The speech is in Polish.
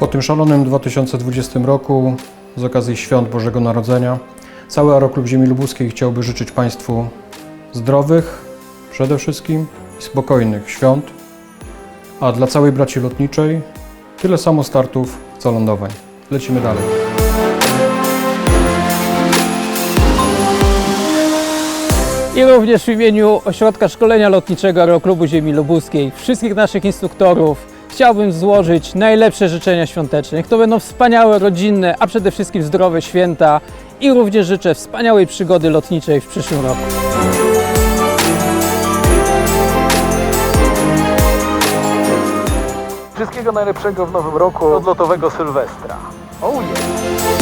Po tym szalonym 2020 roku, z okazji świąt Bożego Narodzenia, cały Aeroklub Ziemi Lubuskiej chciałby życzyć Państwu zdrowych przede wszystkim i spokojnych świąt, a dla całej braci lotniczej tyle samo startów co lądowań. Lecimy dalej. I również w imieniu Ośrodka Szkolenia Lotniczego Aeroklubu Ziemi Lubuskiej, wszystkich naszych instruktorów, chciałbym złożyć najlepsze życzenia świąteczne. Niech to będą wspaniałe, rodzinne, a przede wszystkim zdrowe święta i również życzę wspaniałej przygody lotniczej w przyszłym roku. Wszystkiego najlepszego w nowym roku, odlotowego Sylwestra. Oh yeah.